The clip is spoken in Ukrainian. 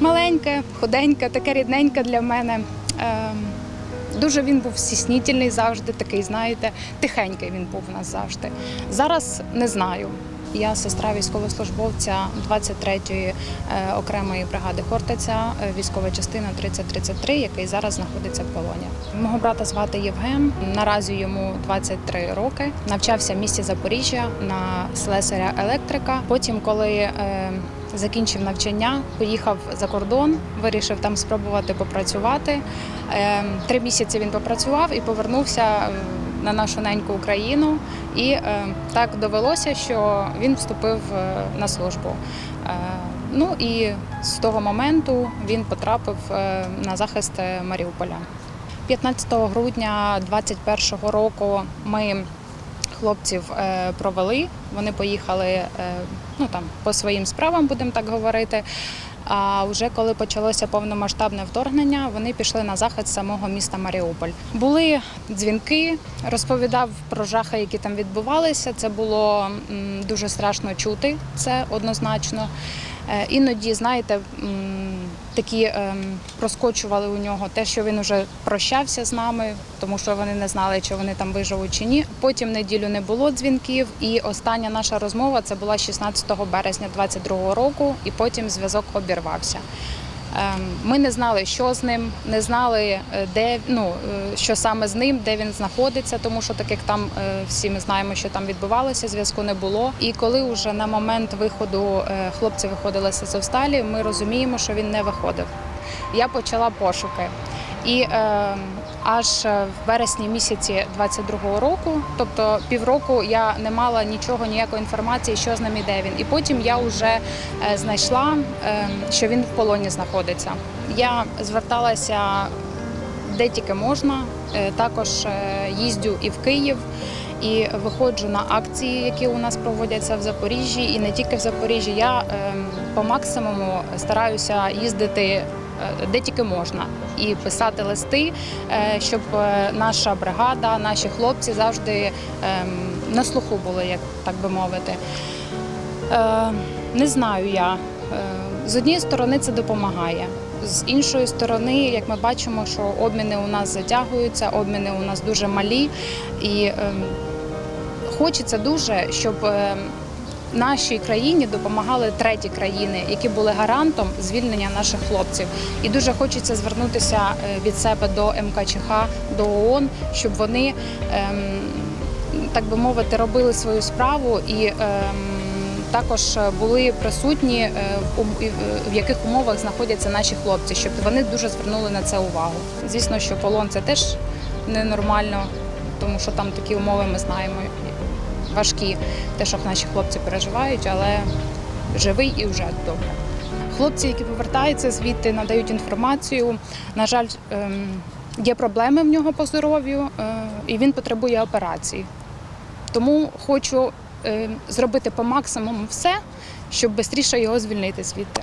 Маленьке, худеньке, таке рідненьке для мене. Ем, Дуже він був стіснітельний завжди, такий, знаєте, тихенький він був у нас завжди. Зараз не знаю. Я сестра військовослужбовця 23-ї е, окремої бригади Хортиця, е, військова частина 3033, який зараз знаходиться в полоні. Мого брата звати Євген. Наразі йому 23 роки. Навчався в місті Запоріжжя на слесаря електрика. Потім, коли е, закінчив навчання, поїхав за кордон, вирішив там спробувати попрацювати. Е, Три місяці він попрацював і повернувся е, на нашу неньку Україну. І е, так довелося, що він вступив е, на службу. Е, Ну і з того моменту він потрапив е, на захист Маріуполя. 15 грудня 2021 року ми хлопців е, провели. Вони поїхали е, ну, там, по своїм справам, будемо так говорити. А вже коли почалося повномасштабне вторгнення, вони пішли на захист самого міста Маріуполь. Були дзвінки, розповідав про жахи, які там відбувалися. Це було дуже страшно чути, це однозначно. Е, Іноді, знаєте, такі ем, проскочували у нього те, що він вже прощався з нами, тому що вони не знали, чи вони там виживуть чи ні. Потім неділю не було дзвінків, і остання наша розмова це була 16 березня 22 року, і потім зв'язок обірвався. Ем, Ми не знали, що з ним, не знали, е, де ну е, що саме з ним, де він знаходиться, тому що так як там е, всі ми знаємо, що там відбувалося, зв'язку не було. І коли вже на момент виходу хлопці виходили з Азовсталі, ми розуміємо, що він не виходив. Я почала пошуки. І е, аж в вересні місяці 22-го року, тобто півроку, я не мала нічого, ніякої інформації, що з ним де він. І потім я вже е, знайшла, е, що він в полоні знаходиться. Я зверталася де тільки можна. Е, Також е, їздю і в Київ. І виходжу на акції, які у нас проводяться в Запоріжжі, і не тільки в Запоріжжі. Я ем, по максимуму стараюся їздити е, де тільки можна, і писати листи, е, щоб е, наша бригада, наші хлопці завжди ем, на слуху були, як так би мовити. Е, Не знаю я. Е, З однієї сторони це допомагає. З іншої сторони, як ми бачимо, що обміни у нас затягуються, обміни у нас дуже малі, і ем, хочеться дуже, щоб ем, нашій країні допомагали треті країни, які були гарантом звільнення наших хлопців. І дуже хочеться звернутися е, від себе до МКЧХ, до ООН, щоб вони, ем, так би мовити, робили свою справу і. ем, також були присутні, е, в яких умовах знаходяться наші хлопці, щоб вони дуже звернули на це увагу. Звісно, що полон це теж ненормально, тому що там такі умови ми знаємо важкі, те, що наші хлопці переживають, але живий і вже добре. Хлопці, які повертаються звідти, надають інформацію. На жаль, ем, є проблеми в нього по здоров'ю, е, і він потребує операції. Тому хочу е, зробити по максимуму все, щоб швидше його звільнити звідти.